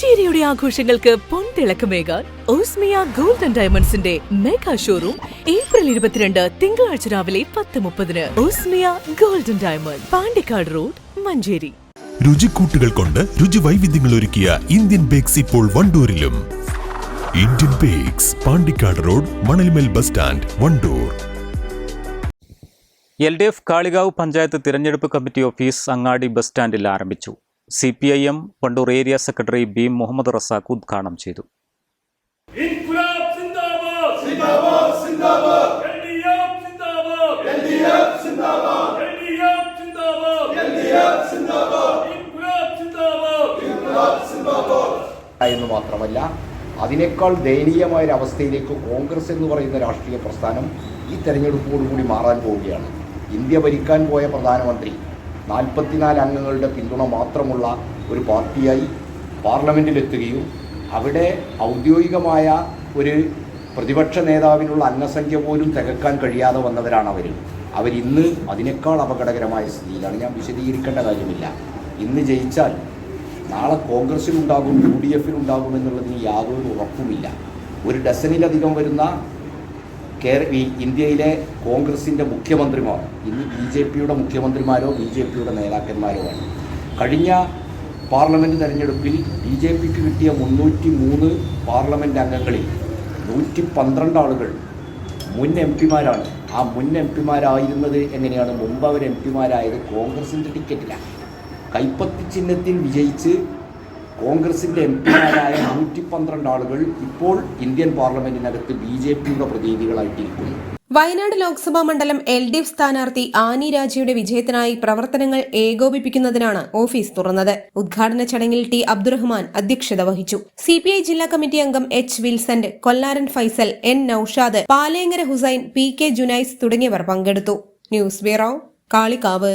പുഞ്ചേരിയുടെ ആഘോഷങ്ങൾക്ക് പൊൻതിളക്കമേകാൻ ഓസ്മിയ gold and ഡയമണ്ട്സിന്റെ മെഗാ ഷോറൂം ഏപ്രിൽ ഇരുപത്തിരണ്ട് തിങ്കളാഴ്ച രാവിലെ പത്ത് മുപ്പതിന്. Osmia gold and diamond Pandikkad road Manjeri. രുചിക്കൂട്ടുകൾ കൊണ്ട് രുചി വൈവിധ്യങ്ങൾ ഒരുക്കിയ ഇന്ത്യൻ ബേക്സ് ഇപ്പോൾ വണ്ടൂരിലും. Indian Bakes Pandikkad road Manalmel bus stand Wandoor. L D F Kalikavu panchayat തിരഞ്ഞെടുപ്പ് കമ്മിറ്റി ഓഫീസ് അങ്ങാടി ബസ് സ്റ്റാൻഡിൽ ആരംഭിച്ചു. C P I M Pandur area secretary B Muhammad Razak ഉദ്ഘാടനം ചെയ്തു. ഇൻകുലാബ് സിന്ദാബാദ്. സിന്ദാബാദ് സിന്ദാബാദ്. എൽഡിഎഫ് സിന്ദാബാദ്. എൽഡിഎഫ് സിന്ദാബാദ്. എൽഡിഎഫ് സിന്ദാബാദ്. ഇൻകുലാബ് സിന്ദാബാദ്. സിന്ദാബാദ്. എന്ന് മാത്രമല്ല അതിനേക്കാൾ ദയനീയമായ ഒരു അവസ്ഥയിലേക്ക് കോൺഗ്രസ് എന്ന് പറയുന്ന രാഷ്ട്രീയ പ്രസ്ഥാനം ഈ തെരഞ്ഞെടുപ്പോടുകൂടി മാറാൻ പോവുകയാണ്. ഇന്ത്യ ഭരിക്കാൻ പോയ പ്രധാനമന്ത്രി നാൽപ്പത്തിനാല് അംഗങ്ങളുടെ പിന്തുണ മാത്രമുള്ള ഒരു പാർട്ടിയായി പാർലമെന്റിലെത്തുകയും അവിടെ ഔദ്യോഗികമായ ഒരു പ്രതിപക്ഷ നേതാവിനുള്ള അംഗസംഖ്യ പോലും തികക്കാൻ കഴിയാതെ വന്നവരാണ് അവർ അവരിന്ന് അതിനേക്കാൾ അപകടകരമായ സ്ഥിതിയിലാണ്. ഞാൻ വിശദീകരിക്കേണ്ട കാര്യമില്ല. ഇന്ന് ജയിച്ചാൽ നാളെ കോൺഗ്രസ്സിലുണ്ടാകും യു ഡി എഫിലുണ്ടാകും എന്നുള്ളതിന് യാതൊരു ഉറപ്പുമില്ല. ഒരു ഡസനിലധികം വരുന്ന കേര ഈ ഇന്ത്യയിലെ കോൺഗ്രസിന്റെ മുഖ്യമന്ത്രിമാർ ഇന്ന് ബി ജെ പിയുടെ മുഖ്യമന്ത്രിമാരോ ബി ജെ പിയുടെ നേതാക്കന്മാരോ ആണ്. കഴിഞ്ഞ പാർലമെന്റ് തെരഞ്ഞെടുപ്പിൽ ബി ജെ പിക്ക് കിട്ടിയ മുന്നൂറ്റി മൂന്ന് പാർലമെന്റ് അംഗങ്ങളിൽ നൂറ്റി പന്ത്രണ്ട് ആളുകൾ മുൻ എം പിമാരാണ്. ആ മുൻ എം പിമാരായിരുന്നത് എങ്ങനെയാണ്? മുമ്പ് അവർ എം പിമാരായത് കോൺഗ്രസിന്റെ ടിക്കറ്റിലാണ്. കൈപ്പത്തി ചിഹ്നത്തിൽ വിജയിച്ച് കോൺഗ്രസിന്റെ എം പിമാരായ നൂറ്റി പന്ത്രണ്ട് ആളുകൾ ഇപ്പോൾ ഇന്ത്യൻ പാർലമെന്റിനകത്ത് ബി ജെ പിയുടെ പ്രതിനിധികളായിട്ടിരിക്കുന്നു. വയനാട് ലോക്സഭാ മണ്ഡലം എൽ ഡി എഫ് സ്ഥാനാർത്ഥി ആനി രാജയുടെ വിജയത്തിനായി പ്രവർത്തനങ്ങൾ ഏകോപിപ്പിക്കുന്നതിനാണ് ഓഫീസ് തുറന്നത്. ഉദ്ഘാടന ചടങ്ങിൽ ടി അബ്ദുറഹ്മാൻ അധ്യക്ഷത വഹിച്ചു. സി പി ഐ ജില്ലാ കമ്മിറ്റി അംഗം എച്ച് വിൽസന്റ് Kollaran Faisal N Naushad Palengara Hussain P K Junais തുടങ്ങിയവർ പങ്കെടുത്തു. News bureau Kalikavu.